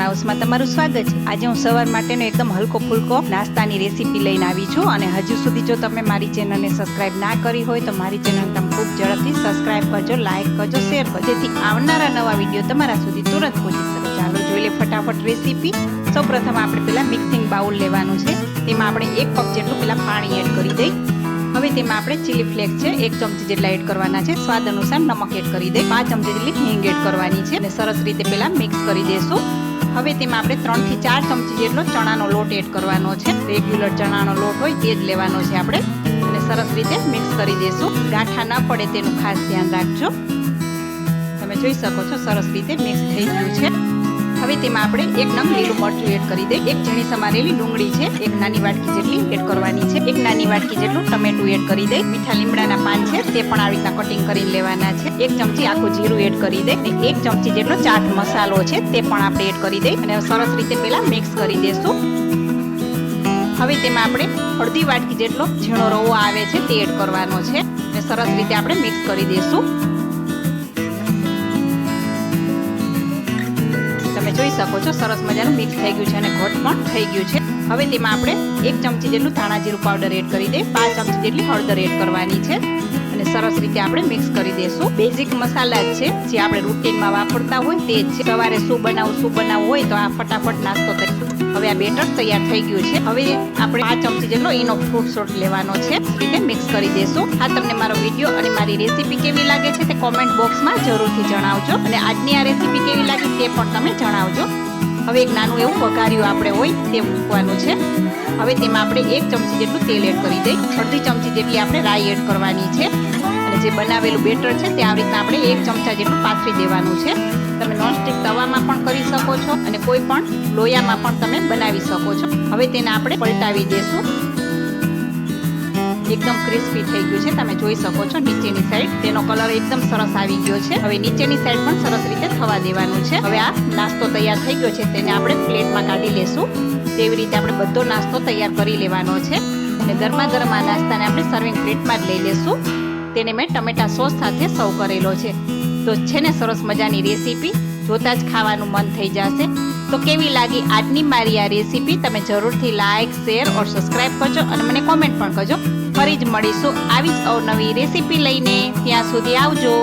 હાઉસમાં તમારું સ્વાગત છે. આજે હું સવાર માટેનો એકદમ હલકો ફુલકો નાસ્તાની રેસીપી લઈને આવી છું અને હજુ સુધી જો તમે મારી ચેનલને સબસ્ક્રાઇબ ના કરી હોય તો મારી ચેનલ તમે ખૂબ ઝડપથી સબસ્ક્રાઇબ કરજો, લાઇક કરજો, શેર કરજો, જેથી આવનારા નવા વીડિયો તમારા સુધી તુરંત પહોંચી શકે. ચાલો જોઈ લે ફટાફટ રેસીપી. સૌપ્રથમ આપણે પેલા મિક્સિંગ બાઉલ લેવાનું છે. તેમાં આપણે એક કપ જેટલું પેલા પાણી એડ કરી દઈ. હવે તેમાં આપણે ચીલી ફ્લેક્સ છે, એક ચમચી જેટલા એડ કરવાના છે. સ્વાદ અનુસાર નમક એડ કરી દે પાંચ ચમચી જેટલી હિંગ એડ કરવાની છે. અને સરસ રીતે પહેલાં મિક્સ કરી દેશું. હવે તેમાં આપણે ત્રણથી ચાર ચમચી જેટલો ચણાનો લોટ એડ કરવાનો છે. રેગ્યુલર ચણાનો લોટ હોય તે જ લેવાનો છે આપણે. અને સરસ રીતે મિક્સ કરી દેશું. ગાંઠા ન પડે તેનું ખાસ ધ્યાન રાખજો. તમે જોઈ શકો છો સરસ રીતે મિક્સ થઈ ગયું છે. હવે તેમાં આપણે એક નંગ લીલું મરચું એડ કરી દઈએ એક ઝીણી સમારેલી ડુંગળી છે, એક નાની વાટકી જેટલી એડ કરવાની છે. એક નાની વાટકી જેટલું ટમેટું એડ કરી દઈ. મીઠા લીમડાના પાન છે, તે પણ આવી રીતના કટિંગ કરીને લેવાના છે. એક ચમચી આખું જીરું એડ કરી દઈ અને એક ચમચી જેટલો ચાટ મસાલો છે, તે પણ આપણે એડ કરી દઈ. અને સરસ રીતે પેલા મિક્સ કરી દેશું. હવે તેમાં આપણે અડધી વાટકી જેટલો ઝીણો રવો આવે છે, તે એડ કરવાનો છે. અને સરસ રીતે આપણે મિક્સ કરી દેશું. જોઈ શકો છો. સરસ મજાનું મિક્સ થઈ ગયું છે અને ઘટ પણ થઈ ગયું છે. હવે તેમાં આપણે એક ચમચી જેટલું ધાણા જીરું પાવડર એડ કરી દઈએ. પાંચ ચમચી જેટલી હળદર એડ કરવાની છે. સરસ રીતે આપણે મિક્સ કરી દઈશું બેઝિક મસાલા જ છે, જે આપણે રૂટીનમાં વાપરતા હોય તે જ છે. સવારે શું બનાવું, શું બનાવવું હોય તો આ ફટાફટ નાસ્તો થઈ હવે આ બેટર તૈયાર થઈ ગયું છે. હવે આપણે પાંચ ચમચી જેટલો એનો ફ્રૂટ શોટ લેવાનો છે. રીતે મિક્સ કરી દેશું. આ તમને મારો વીડિયો અને મારી રેસીપી કેવી લાગે છે તે કોમેન્ટ બોક્સમાં જરૂરથી જણાવજો. અને આજની આ રેસીપી કેવી લાગી તે પણ તમે જણાવજો. હવે એક નાનું એવું વઘાર્યું આપણે હોય, તે મૂકવાનું છે. હવે તેમાં આપણે એક ચમચી જેટલું તેલ એડ કરી દઈ. અડધી ચમચી જેટલી આપણે રાઈ એડ કરવાની છે. અને જે બનાવેલું બેટર છે, તે આવી રીતના આપણે એક ચમચા જેટલું પાથરી દેવાનું છે. તમે નોનસ્ટિક તવામાં પણ કરી શકો છો અને કોઈ પણ લોયામાં પણ તમે બનાવી શકો છો. હવે તેને આપણે પલટાવી દેશું. એકદમ ક્રિસ્પી થઈ ગયું છે. તમે જોઈ શકો છો નીચેની સાઈડ તેનો કલર એકદમ સરસ આવી ગયો છે. હવે નીચેની સાઈડ પણ સરસ રીતે થવા દેવાનું છે. હવે આ નાસ્તો તૈયાર થઈ ગયો છે. તેને આપણે પ્લેટમાં કાઢી લેશું. તેવી રીતે આપણે બધો નાસ્તો તૈયાર કરી લેવાનો છે. અને ગરમા ગરમ નાસ્તાને આપણે સર્વિંગ પ્લેટમાં જ લઈ લેશું. તેને મેં ટમેટા સોસ સાથે સર્વ કરેલો છે. તો છે ને સરસ મજાની રેસીપી. જોતા જ ખાવાનું મન થઈ જશે. તો કેવી લાગી આજની મારી આ રેસીપી? તમે જરૂરથી લાઇક શેર ઓર સબસ્ક્રાઇબ કરજો અને મને કોમેન્ટ પણ કરજો. ફરી જ મળીશું. આવી જ અવનવી રેસીપી લઈને ત્યાં સુધી આવજો.